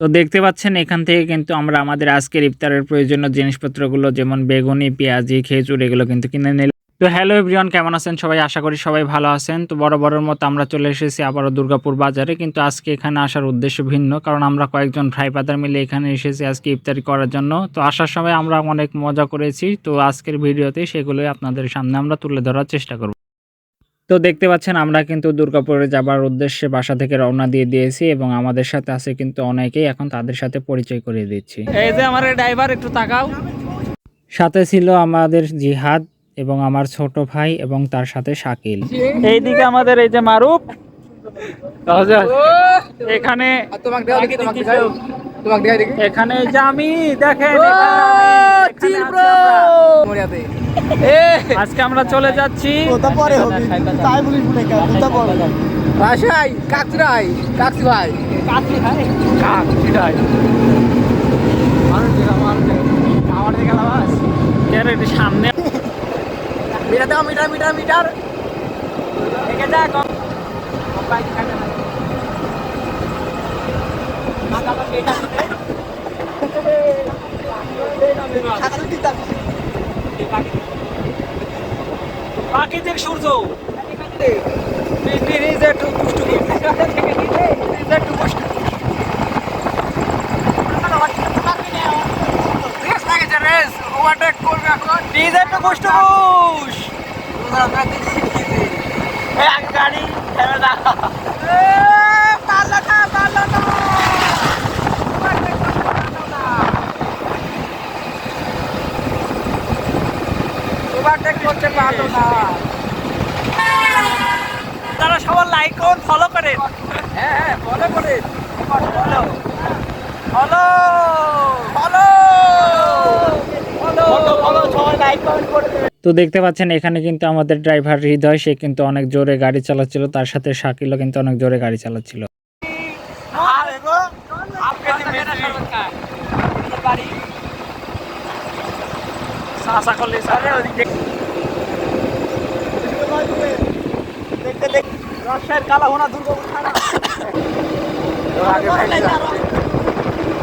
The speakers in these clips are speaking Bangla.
তো দেখতে পাচ্ছেন, এখান থেকে কিন্তু আমরা আমাদের আজকের ইফতারের প্রয়োজনীয় জিনিসপত্রগুলো, যেমন বেগুনি, পেঁয়াজি, খেজুর, এগুলো কিন্তু কিনে নিলাম। তো হ্যালো এভরিওয়ান, কেমন আছেন? সবাই আশা করি সবাই ভালো আছেন। তো বড় বড়ের মতো আমরা চলে এসেছি আবারও দুর্গাপুর বাজারে, কিন্তু আজকে এখানে আসার উদ্দেশ্য ভিন্ন, কারণ আমরা কয়েকজন ভাই মিলে এখানে এসেছি আজকে ইফতারি করার জন্য। তো আসার সময় আমরা অনেক মজা করেছি, তো আজকের ভিডিওতে সেগুলোই আপনাদের সামনে আমরা তুলে ধরার চেষ্টা করব। তো দেখতে পাচ্ছেন আমরা কিন্তু দুর্গাপুরে যাবার উদ্দেশ্যে বাসা থেকে রওনা দিয়ে দিয়েছি এবং আমাদের সাথে আছে কিন্তু অনেকেই এখন তাদের সাথে পরিচয় করিয়ে দিচ্ছি। এই যে আমার ড্রাইভার একটু তাকাও। সাথে ছিল আমাদের জিহাদ এবং আমার ছোট ভাই এবং তার সাথে শাকিল। এইদিকে আমাদের এই যে মারুফ। এখানে এখানে এই যে আমি দেখেন আজকে আমরা চলে যাচ্ছি রাশাই কাকরাই কাকসি ভাই কেন একটু সামনে মিটার দাও মিটার মিটার মিটার থেকে যা কম প্রাকৃতিক সূর্য নিজে একটু দুষ্টু ওভারটেক করবে এখন এই আগে গাড়ি। দাও পারল না পারল না ওভারটেক করতে পারল না তারা সবার লাইক করুন ফলো করেন। হ্যাঁ হ্যাঁ বলে বলে follow hello hello follow follow সবাই লাইক কমেন্ট করে তো দেখতে পাচ্ছেন এখানে কিন্তু আমাদের ড্রাইভার হৃদয় সে কিন্তু অনেক জোরে গাড়ি চালাচ্ছিল তার সাথে শাকিলও কিন্তু অনেক জোরে গাড়ি চালাচ্ছিল। সাসা করলে সারে ওদিক দেখ দেখতে দেখ রাজশাহীর কালা হোনা দুর্গাপুর থানা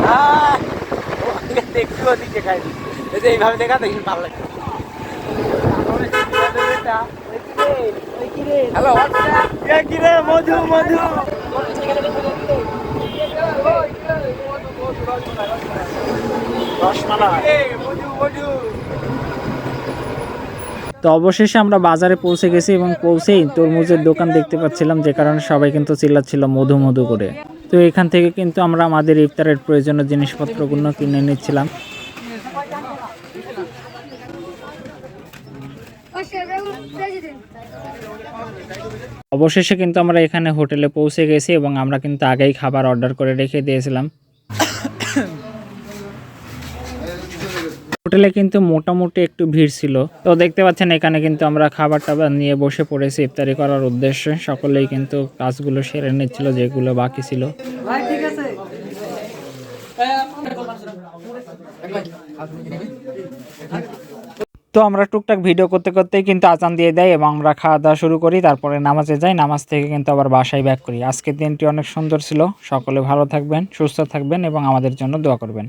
হ্যাঁ, ওদিকে খাই। এই যে এইভাবে দেখা দেখি ভালো লাগে। হ্যালো। এ কি রে মধু মধু। রসমালাই মজু মজু তো অবশেষে আমরা বাজারে পৌঁছে গেছি এবং পৌঁছেই তরমুজের দোকান দেখতে পাচ্ছিলাম, যে কারণে সবাই কিন্তু চিল্লাচ্ছিল মধু মধু করে। তো এখান থেকে কিন্তু আমরা আমাদের ইফতারের প্রয়োজনীয় জিনিসপত্রগুলো কিনে নিচ্ছিলাম। অবশেষে কিন্তু আমরা এখানে হোটেলে পৌঁছে গেছি এবং আমরা কিন্তু আগেই খাবার অর্ডার করে রেখে দিয়েছিলাম। হোটেলে কিন্তু মোটামুটি একটু ভিড় ছিল। তো দেখতে পাচ্ছেন এখানে কিন্তু আমরা খাবার টাবার নিয়ে বসে পড়েছি ইফতারি করার উদ্দেশ্যে। সকলেই কিন্তু কাজগুলো সেরে নিচ্ছিল যেগুলো বাকি ছিল। তো আমরা টুকটাক ভিডিও করতে করতেই কিন্তু আজান দিয়ে দেয় এবং আমরা খাওয়া দাওয়া শুরু করি তারপরে নামাজে যাই। নামাজ থেকে কিন্তু আবার বাসায় ব্যাক করি। আজকের দিনটি অনেক সুন্দর ছিল। সকলে ভালো থাকবেন সুস্থ থাকবেন এবং আমাদের জন্য দোয়া করবেন।